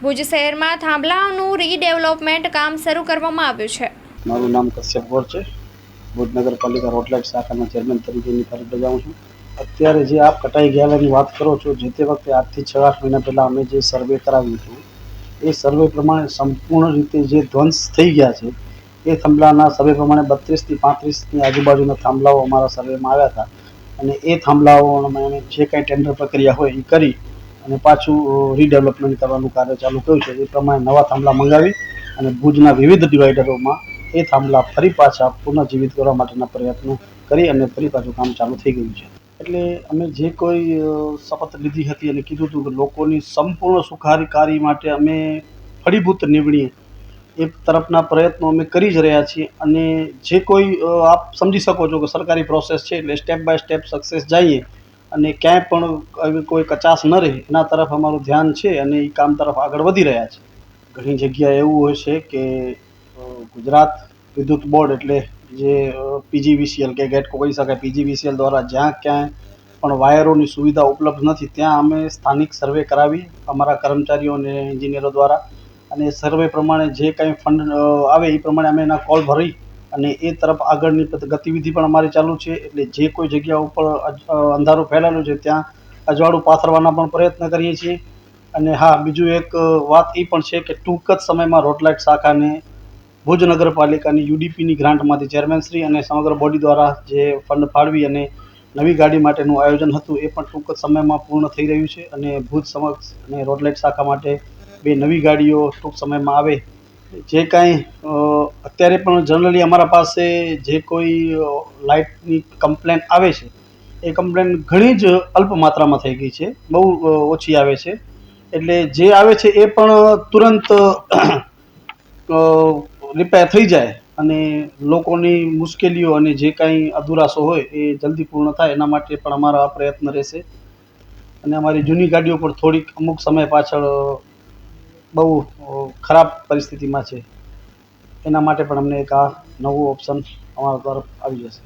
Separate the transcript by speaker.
Speaker 1: ભુજ શહેરમાં થાંભલાઓનું રીડેવલપમેન્ટ કામ શરૂ કરવામાં આવ્યું છે.
Speaker 2: મારું નામ કશ્યપ ગોર છે. ભુજ નગરપાલિકા રોટલેટ શાખાના ચેરમેન તરીકેની ફરજ બજાવું છું. અત્યારે જે આપ કટાઈ ગયેલાની વાત કરો છો, જે તે વખતે આજથી છ આઠ મહિના પહેલાં અમે જે સર્વે કરાવ્યું હતું, એ સર્વે પ્રમાણે સંપૂર્ણ રીતે જે ધ્વંસ થઈ ગયા છે, એ થાંભલાના સર્વે પ્રમાણે બત્રીસથી પાંત્રીસની આજુબાજુના થાંભલાઓ અમારા સર્વેમાં આવ્યા હતા. અને એ થાંભલાઓ અમે જે કાંઈ ટેન્ડર પ્રક્રિયા હોય, એ કરી અને પાછું રીડેવલપમેન્ટ કરવાનું કાર્ય ચાલુ કર્યું છે. એ પ્રમાણે નવા થાંભલા મંગાવી અને ભુજના વિવિધ ડિવાઈડરોમાં એ થાંભલા ફરી પાછા પુનઃજીવિત કરવા માટેના પ્રયત્નો કરી અને ફરી પાછું કામ ચાલુ થઈ ગયું છે. એટલે અમે જે કોઈ શપથ લીધી હતી અને કીધું હતું કે લોકોની સંપૂર્ણ સુખાકારી માટે અમે ફળીભૂત નીવડીએ એ તરફના પ્રયત્નો અમે કરી જ રહ્યા છીએ અને જે કોઈ આપ સમજી શકો છો કે સરકારી પ્રોસેસ છે એટલે સ્ટેપ બાય સ્ટેપ સક્સેસ જઈએ અને ક્યાંય પણ આવી કોઈ કચાશ ન રહે, એના તરફ અમારું ધ્યાન છે અને એ કામ તરફ આગળ વધી રહ્યા છે. ઘણી જગ્યાએ એવું હોય છે કે ગુજરાત વિદ્યુત બોર્ડ એટલે જે પીજીવીસીએલ કે ગેટકો કહી શકાય, પીજીવીસીએલ દ્વારા જ્યાં ક્યાંય પણ વાયરોની સુવિધા ઉપલબ્ધ નથી, ત્યાં અમે સ્થાનિક સર્વે કરાવી, અમારા કર્મચારીઓ અને એન્જિનિયરો દ્વારા. અને સર્વે પ્રમાણે જે કાંઈ ફંડ આવે એ પ્રમાણે અમે એના કોલ ભરી અને એ તરફ આગળની ગતિવિધિ પણ અમારી ચાલુ છે. એટલે જે કોઈ જગ્યા ઉપર અંધારું ફેલાયેલું છે, ત્યાં અજવાળું પાથરવાના પણ પ્રયત્ન કરીએ છીએ. અને હા, બીજું એક વાત એ પણ છે કે ટૂંક જ સમયમાં રોટલાઇટ શાખાને ભુજ નગરપાલિકાની યુડીપીની ગ્રાન્ટમાંથી ચેરમેનશ્રી અને સમગ્ર બોડી દ્વારા જે ફંડ ફાળવી અને નવી ગાડી માટેનું આયોજન હતું, એ પણ ટૂંક જ સમયમાં પૂર્ણ થઈ રહ્યું છે. અને ભુજ સમક્ષ અને રોટલાઇટ શાખા માટે બે નવી ગાડીઓ ટૂંક સમયમાં આવે. જે કાંઈ અત્યારે પણ જનરલી અમારા પાસે જે કોઈ લાઇટની કમ્પ્લેન આવે છે, એ કમ્પ્લેન ઘણી જ અલ્પ માત્રામાં થઈ ગઈ છે, બહુ ઓછી આવે છે. એટલે જે આવે છે એ પણ તુરંત રિપેર થઈ જાય અને લોકોની મુશ્કેલીઓ અને જે કાંઈ અધુરાશો હોય એ જલ્દી પૂર્ણ થાય, એના માટે પણ અમારા પ્રયત્ન રહેશે. અને અમારી જૂની ગાડીઓ પર થોડીક અમુક સમય પાછળ બહુ ખરાબ પરિસ્થિતિમાં છે. એના માટે પણ અમને એક આ નવું ઓપ્શન અમારા તરફ આવી જશે.